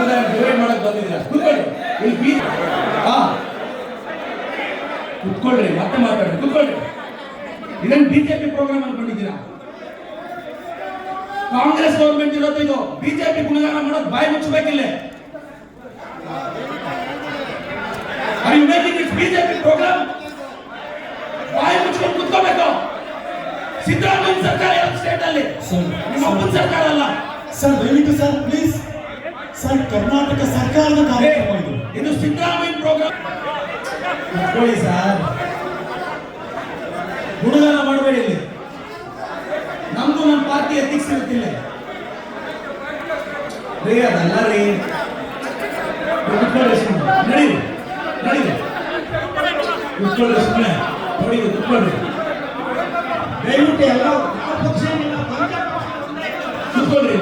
ಸಮುದಾಯ ಡಿವೈಡ್ ಮಾಡಕ್ ಬಂದಿದ್ದೀರಾ? ಕೂತ್ಕೊಳ್ಳಿ. ಇಲ್ಲಿ ಬಿ ಹಾ. ಕುತ್ಕೊಳ್ರಿ ಮತ್ತೆ ಮಾತಾಡ್ರಿ ಕುತ್ಕೊಳ್ರಿ ಇದನ್ನ ಬಿಜೆಪಿ ಪ್ರೋಗ್ರಾಮ್ ಅನ್ಕೊಂಡಿದ್ದೀರಾ? ಕಾಂಗ್ರೆಸ್ ಗೌರ್ಮೆಂಟ್ ಇರೋದು ಇದು. ಬಿಜೆಪಿ ಗುಣಗಾನ ಮಾಡೋದು ಬಾಯಿ ಮುಚ್ಚಬೇಕಿಲ್ಲ. Are you making it BJP programme ಬಾಯಿ ಮುಚ್ಕೊಂಡು ಕುತ್ಕೋಬೇಕು. ಸಿದ್ದರಾಮಯ್ಯ ಸರ್ಕಾರ ಸ್ಟೇಟ್ ಅಲ್ಲಿ. ನಿಮ್ಮ ಸರ್ಕಾರ ಅಲ್ಲ. ಸರ್ ದಯವಿಟ್ಟು ಸರ್ ಪ್ಲೀಸ್ ಸರ್ ಕರ್ನಾಟಕ ಸರ್ಕಾರದ ಕಾರ್ಯಕ್ರಮ ಇದು. ಇದು ಸಿದ್ದರಾಮಯ್ಯ ಪ್ರೋಗ್ರಾಮ್ ಇಟ್ಕೊಳ್ಳಿ ಸರ್. ಗುಣಗಾನ ಮಾಡಬೇಡಿ ಇಲ್ಲಿ. ನಮ್ದು ನಮ್ಮ ಪಾರ್ಟಿ ಎಥಿಕ್ಸ್ ಇರುತ್ತಿಲ್ಲ ರೀ ಅದಲ್ಲ ರೀ. ಕುತ್ಕೊಳ್ಳಿ ಸುಮ್ಮನೆ ನಡೀರಿ ನಡೀರಿ. ಕುತ್ಕೊಳ್ಳಿ ಸುಮ್ಮನೆ ನೋಡಿ ಕುತ್ಕೊಳ್ಳಿ ದಯವಿಟ್ಟು ಎಲ್ಲ ಯಾವ ಪಕ್ಷ ಕುತ್ಕೊಳ್ಳಿ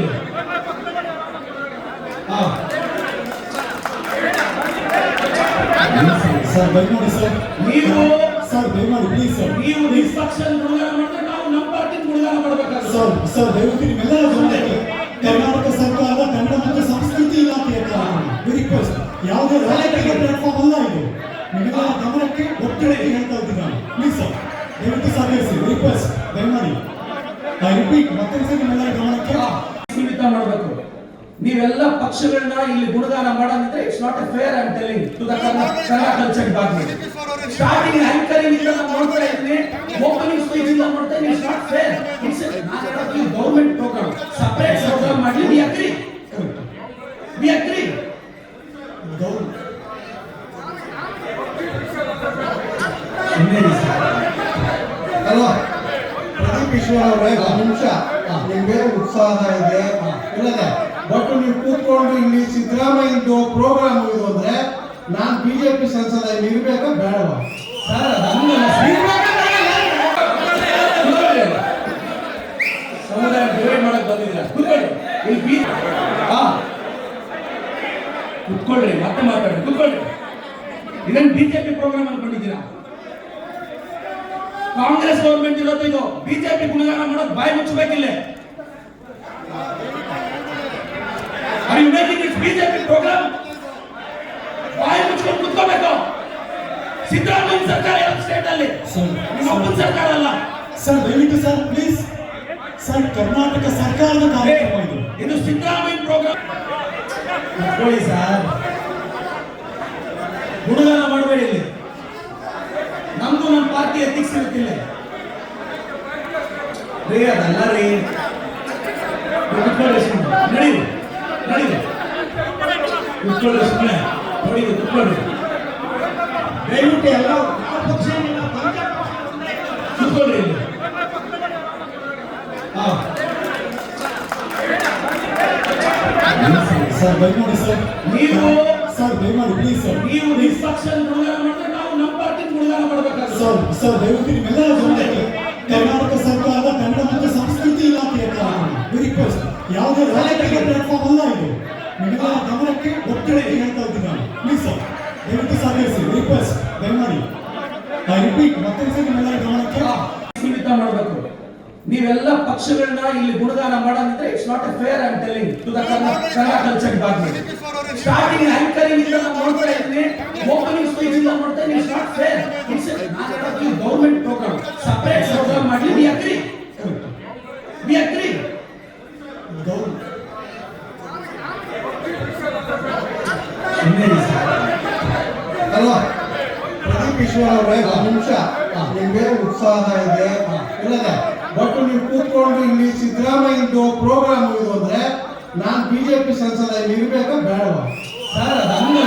ಸರ್ ದಯಮಾಡಿ ಸರ್. ನೀವು ಸರ್ ದಯಮಾಡಿ ಪ್ಲೀಸ್ ಸರ್. ನೀವು ನಿಷ್ಪಕ್ಷ ಗುಣಗಾನ ಮಾಡಿದ್ರೆ ನಾವು ನಮ್ಮ ಪಾರ್ಟಿ ಗುಣಗಾನ ಮಾಡಬೇಕಾಗುತ್ತೆ. ಸರ್ ಸರ್ ದಯವಿಟ್ಟು ನಿಮ್ಮೆಲ್ಲರ ಗಮನಕ್ಕೆ ಕರ್ನಾಟಕ ಸರ್ಕಾರ ಕನ್ನಡ ಮತ್ತು ಸಂಸ್ಕೃತಿ ಇಲಾಖೆಯ ರಿಕ್ವೆಸ್ಟ್ ಯಾವುದೇ ರಾಜಕೀಯ ಪ್ಲಾಟ್ಫಾರ್ಮ್ ಅಲ್ಲ ಇದು. ನಿಮ್ಮೆಲ್ಲರ ಗಮನಕ್ಕೆ ಒತ್ತಡಕ್ಕೆ ಹೇಳ್ತಾ ಇದ್ದೀನಿ ನಾನು ಪ್ಲೀಸ್ ಸರ್ ದಯವಿಟ್ಟು ಸಹಕರಿಸಿ ರಿಕ್ವೆಸ್ಟ್ ದಯಮಾಡಿ ಐ ರಿಪೀಟ್ ಮತ್ತೊಂದ್ಸರಿ ನಿಮ್ಮೆಲ್ಲರ ಗಮನಕ್ಕೆ ಸೀಮಿತ ಮಾಡಬೇಕು ನೀವೆಲ್ಲ ಪಕ್ಷಗಳನ್ನ ಇಲ್ಲಿ ಗುಣಗಾನ ಮಾಡೋದಿದ್ರೆ it's not a fair and telling to the Kannada culture department starting anchoring ಇಂದ ನಾನು ನೋಡ್ತಾ ಇದ್ದೀನಿ ಓಪನಿಂಗ್ ಸ್ಪೀಚ್ ಇಂದ ನೋಡ್ತಾ ಇಟ್ಸ್ ನಾಟ್ ಫೇರ್ ಇಟ್ಸ್ ನಾನು ಹೇಳೋದು ಗೌರ್ಮೆಂಟ್ ಪ್ರೋಗ್ರಾಮ್ ಸಪರೇಟ್ ಪ್ರೋಗ್ರಾಮ್ ಮಾಡಿ ವಿ ಅಗ್ರಿ ವಿ ಅಗ್ರಿ ಅಲ್ವಾ ಪ್ರದೀಪ್ ಈಶ್ವರ್ ಅವರೇ, ಒಂದು ನಿಮಿಷ. ಉತ್ಸಾಹ ಇದೆ. ಇಲ್ಲದೆ ಬಟ್ ನೀವು ಕೂತ್ಕೊಂಡು ಇಲ್ಲಿ ಸಿದ್ದರಾಮಯ್ಯ ಪ್ರೋಗ್ರಾಮ್ ಇದು ಅಂದ್ರೆ ನಾನ್ ಬಿಜೆಪಿ ಸಂಸದ ಇಲ್ಲಿ ಇರ್ಬೇಕಾ ಬೇಡವಾ? ಸಮುದಾಯ ಬಂದಿದ್ದೀರಾ? ಕೂತ್ಕೊಳ್ಳಿ. ಕುತ್ಕೊಳ್ರಿ ಮತ್ತೆ ಮಾತಾಡ್ರಿ. ಕುತ್ಕೊಳ್ರಿ ಇದನ್ನ ಬಿಜೆಪಿ ಪ್ರೋಗ್ರಾಮ್ ಅನ್ಕೊಂಡಿದ್ದೀರಾ ಕಾಂಗ್ರೆಸ್ ಗೌರ್ಮೆಂಟ್ ಇರೋದು ಇದು. ಬಿಜೆಪಿ ಗುಣಗಾನ ಮಾಡೋದು ಬಾಯಿ ಮುಚ್ಚಬೇಕಿಲ್ಲ Are you making it BJP programme ಬಾಯಿ ಮುಚ್ಕೊಂಡು ಕುತ್ಕೋಬೇಕು ಸಿದ್ದರಾಮಯ್ಯ ಸರ್ಕಾರ ಯಾವ ಸ್ಟೇಟ್ ಅಲ್ಲಿ? ನಿಮ್ಮ ಸರ್ಕಾರ ಅಲ್ಲ. ಸರ್ ದಯವಿಟ್ಟು ಸರ್ ಪ್ಲೀಸ್ ಸರ್ ಕರ್ನಾಟಕ ಸರ್ಕಾರದ ಕಾರ್ಯಕ್ರಮ ಇದು. ಇದು ಸಿದ್ದರಾಮಯ್ಯ ಪ್ರೋಗ್ರಾಮ್ ನೋಡಿ ಸರ್. ಹುಡುಗನ ಮಾಡಬೇಡಿ ಇಲ್ಲಿ. ನಮ್ದು ನಮ್ಮ ಪಾರ್ಟಿ ಎಥಿಕ್ಸ್ ಇರುತ್ತಿಲ್ಲ ರೀ ಅದಲ್ಲ ರೀ. ಕುತ್ಕೊಳ್ಳಿ ಸುಮ್ಮನೆ ನಡೀರಿ ನಡೀರಿ. ಕುತ್ಕೊಳ್ಳಿ ಸುಮ್ಮನೆ ನೋಡಿ ಕುತ್ಕೊಳ್ಳಿ ದಯವಿಟ್ಟು ಎಲ್ಲ ಯಾವ ಪಕ್ಷ ಏನಿಲ್ಲ, ಕುತ್ಕೊಳ್ಳಿ ಸರ್ ದಯಮಾಡಿ ಸರ್. ನೀವು ಸರ್ ದಯಮಾಡಿ ಪ್ಲೀಸ್ ಸರ್. ನೀವು ನಿಷ್ಪಕ್ಷ ಗುಣಗಾನ ಮಾಡಿದ್ರೆ ನಾವು ನಮ್ಮ ಪಾರ್ಟಿ ಗುಣಗಾನ ಮಾಡಬೇಕಾಗುತ್ತೆ ಸರ್ ಸರ್ ದಯವಿಟ್ಟು ನಿಮ್ಮೆಲ್ಲರ ಗಮನಕ್ಕೆ ಕರ್ನಾಟಕ ಸರ್ಕಾರ ಕನ್ನಡ ಮತ್ತು ಸಂಸ್ಕೃತಿ ಇಲಾಖೆಯ ರಿಕ್ವೆಸ್ಟ್ ಯಾವುದೇ ರಾಜಕೀಯ ಪ್ಲಾಟ್ಫಾರ್ಮ್ ಅಲ್ಲ ಇದು. ನಿಮ್ಮೆಲ್ಲರ ಗಮನಕ್ಕೆ ಒತ್ತಡ ಹೇಳ್ತಾ ಇದ್ದೀನಿ ನಾನು. Please sir. ದಯವಿಟ್ಟು ಸಹಕರಿಸಿ ರಿಕ್ವೆಸ್ಟ್ ದಯಮಾಡಿ ಐ ರಿಪೀಟ್ ಮತ್ತೊಂದ್ಸರಿ ನಿಮ್ಮೆಲ್ಲರ ಗಮನಕ್ಕೆ? ಸೀಮಿತ ಮಾಡಬೇಕು. ನೀವೆಲ್ಲ ಪಕ್ಷಗಳನ್ನ ಇಲ್ಲಿ ಗುಣಗಾನ ಮಾಡೋದಿದ್ರೆ it's not a fair am telling to the Kannada culture department starting anchoring ಇಂದ ನಾನು ನೋಡ್ತಾ ಇದ್ದೀನಿ ಓಪನಿಂಗ್ ಸ್ಪೀಚ್ ಇಂದ ನೋಡ್ತಾ ಇದ್ದೀನಿ ಇಟ್ಸ್ ನಾಟ್ ಫೇರ್ ಇಟ್ಸ್ ನಾನು ಹೇಳೋದು ಗೌರ್ಮೆಂಟ್ ಪ್ರೋಗ್ರಾಮ್ ಸಪರೇಟ್ ಪ್ರೋಗ್ರಾಮ್ ಮಾಡಿ ವಿ ಅಗ್ರಿ ವಿ ಅಗ್ರಿ ಗೌರವ ಅಲ್ವಾ? ಪ್ರದೀಪ್ ಈಶ್ವರ್ ಅವರೇ ಒಂದು ನಿಮಿಷ. ನಿಮ್ಗೆ ಉತ್ಸಾಹ ಇದೆ. ಇಲ್ಲದೆ ಬಟ್ ನೀವು ಕೂತ್ಕೊಂಡು ಇಲ್ಲಿ ಸಿದ್ದರಾಮಯ್ಯದು ಪ್ರೋಗ್ರಾಮ್ ಇದು ಅಂದ್ರೆ ನಾನ್ ಬಿಜೆಪಿ ಸಂಸದ ಇಲ್ಲಿ ಇರ್ಬೇಕಾ ಬೇಡವಾ? ಸರ್ ಅದನ್ನ